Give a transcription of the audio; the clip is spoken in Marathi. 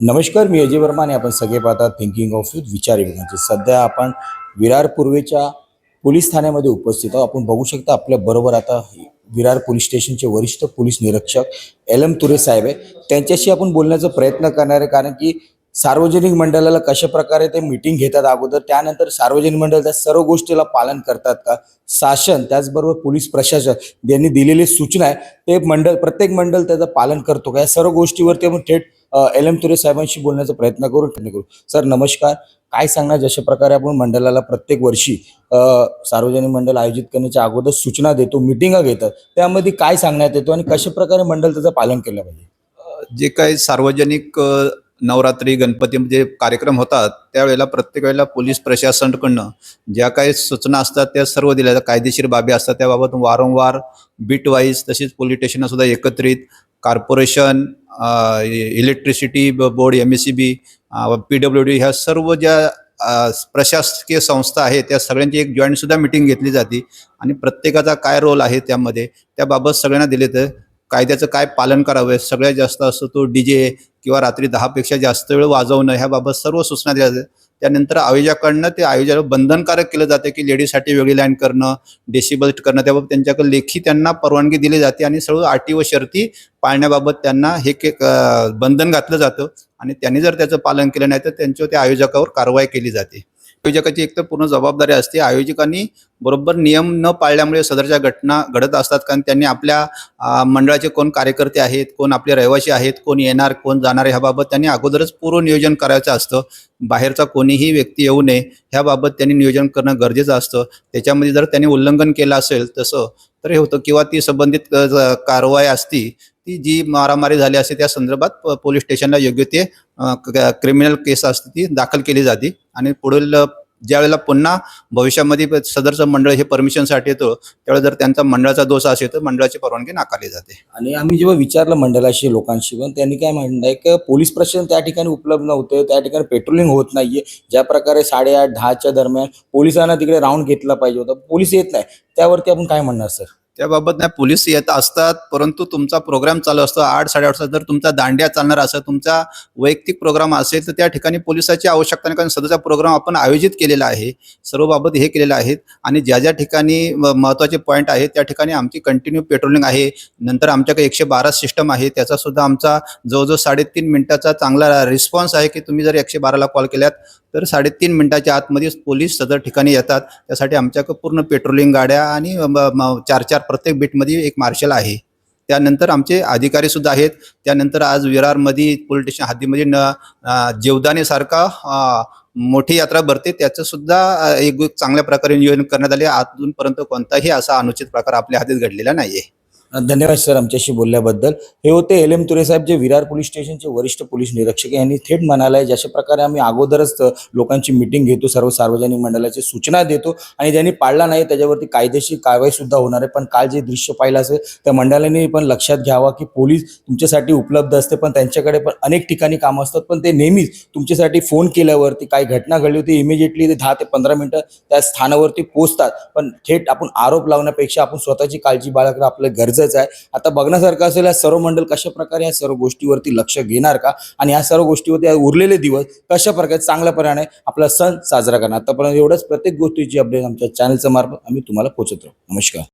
नमस्कार मी अजय वर्मा आणि आपण सगळे पाहतात थिंकिंग ऑफ युथ विचार विभागाचे. सध्या आपण विरार पूर्वेच्या पोलीस ठाण्यामध्ये उपस्थित आहोत. आपण बघू शकता आपल्या बरोबर आता विरार पोलीस स्टेशनचे वरिष्ठ पोलीस निरीक्षक एल एम तुरे साहेब आहे त्यांच्याशी आपण बोलण्याचा प्रयत्न करणार आहे कारण की सार्वजनिक मंडळाला कशा प्रकारे ते मिटिंग घेतात अगोदर त्यानंतर सार्वजनिक मंडळ त्या सर्व गोष्टीला पालन करतात का? शासन त्याचबरोबर पोलीस प्रशासन यांनी दिलेली सूचना आहे. ते मंडळ प्रत्येक मंडळ त्याचं पालन करतो का? या सर्व गोष्टीवरती आपण थेट एल एम तुरे साहेबांशी बोलण्याचा प्रयत्न करू प्रयत्न करू. सर नमस्कार. काय सांगणार जशा प्रकारे आपण मंडळाला प्रत्येक वर्षी सार्वजनिक मंडळ आयोजित करण्याच्या अगोदर सूचना देतो मिटिंगा घेतात त्यामध्ये काय सांगण्यात येतो आणि कशा प्रकारे मंडळ त्याचं पालन केलं पाहिजे? जे काही सार्वजनिक नवरात्री गणपती जे कार्यक्रम होतात त्यावेळेला प्रत्येक वेळेला पोलीस प्रशासनाकडनं ज्या काही सूचना असतात त्या सर्व दिल्या जातात. कायदेशीर बाबी असतात त्याबाबत वारंवार बीट वाईज तसेच पोलीस स्टेशनला सुद्धा एकत्रित corporation electricity board M S C B P W D ह्या सर्व ज्या प्रशासकीय संस्था आहेत त्या सगळ्यांची एक जॉईंटसुद्धा मिटिंग घेतली जाते. आणि प्रत्येकाचा काय रोल आहे त्यामध्ये त्याबाबत सगळ्यांना दिले तर कायद्याचं काय पालन करावं? सगळ्यात जास्त असतो तो डी जे किंवा रात्री दहापेक्षा जास्त वेळ वाजवणं ह्याबाबत सर्व सूचना दिल्या जातात. त्यानंतर आयोजकाकडनं ते आयोजक बंधनकारक केलं जातं की लेडीजसाठी वेगळी लाईन करणं डेसिबल करणं त्याबाबत त्यांच्याकडे लेखी त्यांना परवानगी दिली जाते आणि सर्व अटी व शर्ती पाळण्याबाबत त्यांना हे के बंधन घातलं जातं. आणि त्यांनी जर त्याचं पालन केलं नाही तर त्यांच्यावर त्या आयोजकावर कारवाई केली जाते. आयोजकाची एक तर पूर्ण जबाबदारी असते. आयोजकांनी बरोबर नियम न पाळल्यामुळे सदरच्या घटना घडत असतात. कारण त्यांनी आपल्या मंडळाचे कोण कार्यकर्ते आहेत कोण आपले रहिवासी आहेत कोण येणार कोण जाणार ह्याबाबत त्यांनी अगोदरच पूर्व नियोजन करायचं असतं. बाहेरचा कोणीही व्यक्ती येऊ नये ह्याबाबत त्यांनी नियोजन करणं गरजेचं असतं. त्याच्यामध्ये जर त्यांनी उल्लंघन केलं असेल तसं तर हे होतं. किंवा ती संबंधित कारवाई असती ती जी मारामारी झाली असते त्या संदर्भात पोलीस स्टेशनला योग्य ते क्रिमिनल केस असते ती दाखल केली जाते. आणि पुढील ज्यावेळेला पुन्हा भविष्यामध्ये सदरचं मंडळ हे परमिशनसाठी येतो त्यावेळेला जर त्यांचा मंडळाचा दोष असेल तर मंडळाची परवानगी नाकारली जाते. आणि आम्ही जेव्हा विचारलं मंडळाशी लोकांशी पण त्यांनी काय म्हणलंय की पोलीस प्रशासन त्या ठिकाणी उपलब्ध नव्हतं त्या ठिकाणी पेट्रोलिंग होत नाहीये. ज्या प्रकारे साडेआठ दहाच्या दरम्यान पोलिसांना तिकडे राऊंड घेतला पाहिजे होता पोलीस येत नाही. त्यावरती आपण काय म्हणणार सर? त्याबाबत नाही पोलीस येत असतात परंतु तुमचा प्रोग्राम चालू असतो आठ साडेआठ वाजता जर तुमचा दांड्या चालणार असेल तुमचा वैयक्तिक प्रोग्राम असेल तर त्या ठिकाणी पोलिसाची आवश्यकता नाही कारण सध्याचा प्रोग्राम आपण आयोजित केलेला आहे. सर्व बाबत हे केलेलं आहेत आणि ज्या ज्या ठिकाणी म- महत्त्वाचे पॉईंट आहेत त्या ठिकाणी आमची कंटिन्यू पेट्रोलिंग आहे. नंतर आमच्याकडे एकशे बारा सिस्टम आहे. त्याचा सुद्धा आमचा जवळजवळ साडेतीन मिनिटाचा चांगला रिस्पॉन्स आहे की तुम्ही जर एकशे बाराला कॉल केल्यात तर साडेतीन मिनिटाच्या आतमध्येच पोलीस सदर ठिकाणी येतात. त्यासाठी आमच्याकडे पूर्ण पेट्रोलिंग गाड्या आणि चार चार प्रत्येक बीटमध्ये एक मार्शल आहे. त्यानंतर आमचे अधिकारी सुद्धा आहेत. त्यानंतर आज विरारमध्ये पोलीस स्टेशन हद्दीमध्ये न जेवदानेसारखा मोठी यात्रा भरते. त्याचं सुद्धा एक चांगल्या प्रकारे नियोजन करण्यात आले. अजूनपर्यंत कोणताही असा अनुचित प्रकार आपल्या हातीत घडलेला नाहीये. धन्यवाद सर आमच्याशी बोलल्याबद्दल. हे होते एल एम तुरे साहेब जे विरार पोलीस स्टेशनचे वरिष्ठ पोलीस निरीक्षक यांनी थेट म्हणालाय जशा प्रकारे आम्ही अगोदरच लोकांची मिटिंग घेतो सर्व सार्वजनिक मंडळाची सूचना देतो आणि ज्यांनी पाळला नाही त्याच्यावरती कायदेशीर कारवाई सुद्धा होणार आहे. पण काल जे दृश्य पाहिलं असेल त्या मंडळाने पण लक्षात घ्यावा की पोलीस तुमच्यासाठी उपलब्ध असते पण त्यांच्याकडे पण अनेक ठिकाणी कामं असतात. पण ते नेहमीच तुमच्यासाठी फोन केल्यावरती काही घटना घडली होती इमिजिएटली ते दहा ते पंधरा मिनिटं त्या स्थानावरती पोहोचतात. पण थेट आपण आरोप लावण्यापेक्षा आपण स्वतःची काळजी बाळगणं आपलं गरजेचं आहे. आता बघण्यासारखं असेल या सर्व मंडळ कशा प्रकारे या सर्व गोष्टीवरती लक्ष घेणार का? आणि या सर्व गोष्टीवरती उरलेले दिवस कशा प्रकारे चांगल्या प्रकारे आपला सण साजरा करणार? आतापर्यंत एवढंच. प्रत्येक गोष्टीची अपडेट आमच्या चॅनलच्या मार्फत आम्ही तुम्हाला पोहोचत राहू. नमस्कार.